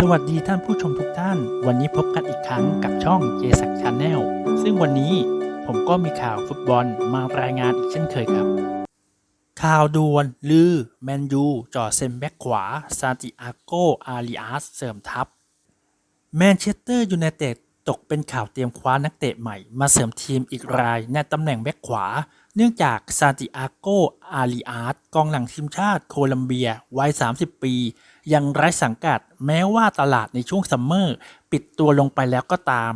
สวัสดีท่านผู้ชมทุกท่าน วันนี้พบกันอีกครั้งกับช่องเจสักชาแนลซึ่งวันนี้ผมก็มีข่าวฟุตบอลมารายงานอีกเช่นเคยครับ ข่าวด่วนลือ แมนยูจ่อเซมแบ็กขวาซาติอาโกอาริอาสเสริมทัพ แมนเชสเตอร์ยูไนเต็ด ตกเป็นข่าวเตรียมคว้านักเตะใหม่ มาเสริมทีมอีกรายในตำแหน่งแบ็กขวา เนื่องจากซาติอาโกอาริอาสกองหลังทีมชาติโคลัมเบียวัย 30 ปี ยังไร้สังกัดแม้ว่าตลาดในช่วงซัมเมอร์ ปิดตัวลงไปแล้วก็ตาม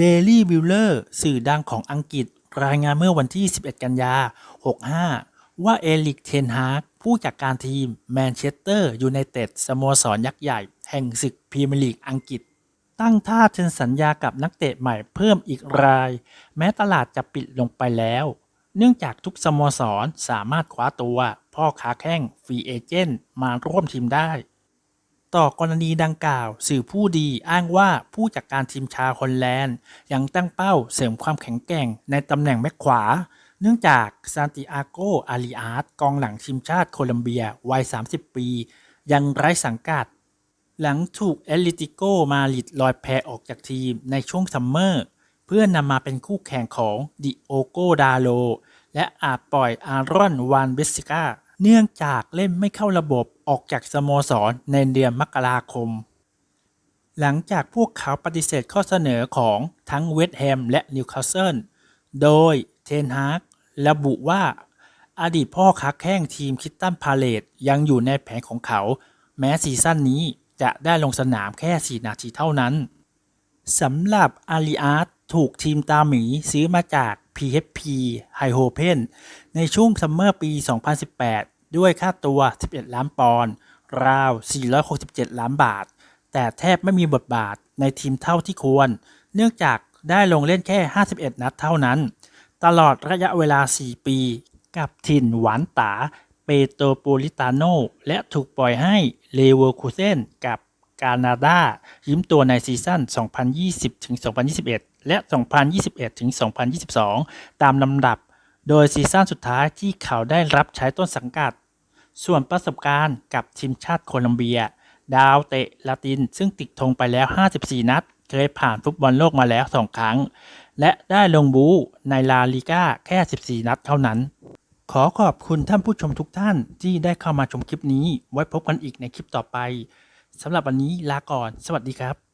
Daily w i l l e r สื่อดังของอังกฤษ รายงานเมื่อวันที่ 11 กันยา 65 ว่าเอลิกเทนฮากผู้จัดการทีมแมนเชสเตอร์ยูไนเต็ดสโมสรยักษ์ใหญ่ แห่งศึกพรีเมียร์ลีกอังกฤษ ตั้งท่าเซ็นสัญญากับนักเตะใหม่เพิ่มอีกราย แม้ตลาดจะปิดลงไปแล้ว เนื่องจากทุกสโมสรสามารถคว้าตัวพ่อค้าแข้งฟรีเอเจนต์มาร่วมทีมได้ ต่อกรณีดังกล่าว สื่อผู้ดีอ้างว่าผู้จัดการทีมชาฮอลแลนด์ ยังตั้งเป้าเสริมความแข็งแกร่งในตำแหน่งแบ็คขวา เนื่องจากซานติอาโกอาริอาสกองหลังทีมชาติโคลัมเบียวัย 30 ปี ยังไร้สังกัด หลังถูกเอลิติโกมาลิดลอยแพออกจากทีมในช่วงซัมเมอร์ เพื่อนนำมาเป็นคู่แข่งของดิโอโกดาโล และอาจปล่อยอารอนวานเบสิก้า เนื่องจากเล่นไม่เข้าระบบออกจากสโมสรในเดือนมกราคม หลังจากพวกเขาปฏิเสธข้อเสนอของทั้งเวสต์แฮมและนิวคาสเซิล โดยเทนฮากระบุว่าอดีตพ่อค้าแข้งทีมคิตตันพาเลตยังอยู่ในแผนของเขา แม้ซีซั่นนี้ จะได้ลงสนามแค่ 4 นาทีเท่านั้นสำหรับอาริอาร์ตถูกทีมตาหมีซื้อมาจาก PHP h i h o p e n ในช่วงซัมเมอร์ปี 2018 ด้วยค่าตัว 11 ล้านปอนด์ราว 467 ล้านบาท แต่แทบไม่มีบทบาทในทีมเท่าที่ควร เนื่องจากได้ลงเล่นแค่ 51 นัดเท่านั้น ตลอดระยะเวลา 4 ปี กับถิ่นหวานตา เปโตรโปลิตาโน และถูกปล่อยให้เลเวอร์คูเซนกับกานาดายืมตัวในซีซั่น 2020-2021 และ 2021-2022 ตามลำดับ โดยซีซั่นสุดท้ายที่เขาได้รับใช้ต้นสังกัด ส่วนประสบการณ์กับทีมชาติโคลัมเบีย ดาวเตะลาตินซึ่งติดธงไปแล้ว 54 นัด เคยผ่านฟุตบอลโลกมาแล้ว 2 ครั้ง และได้ลงบูในลาลิก้าแค่ 14 นัดเท่านั้น ขอขอบคุณท่านผู้ชมทุกท่านที่ได้เข้ามาชมคลิปนี้ ไว้พบกันอีกในคลิปต่อไปสำหรับวันนี้ลาก่อน สวัสดีครับ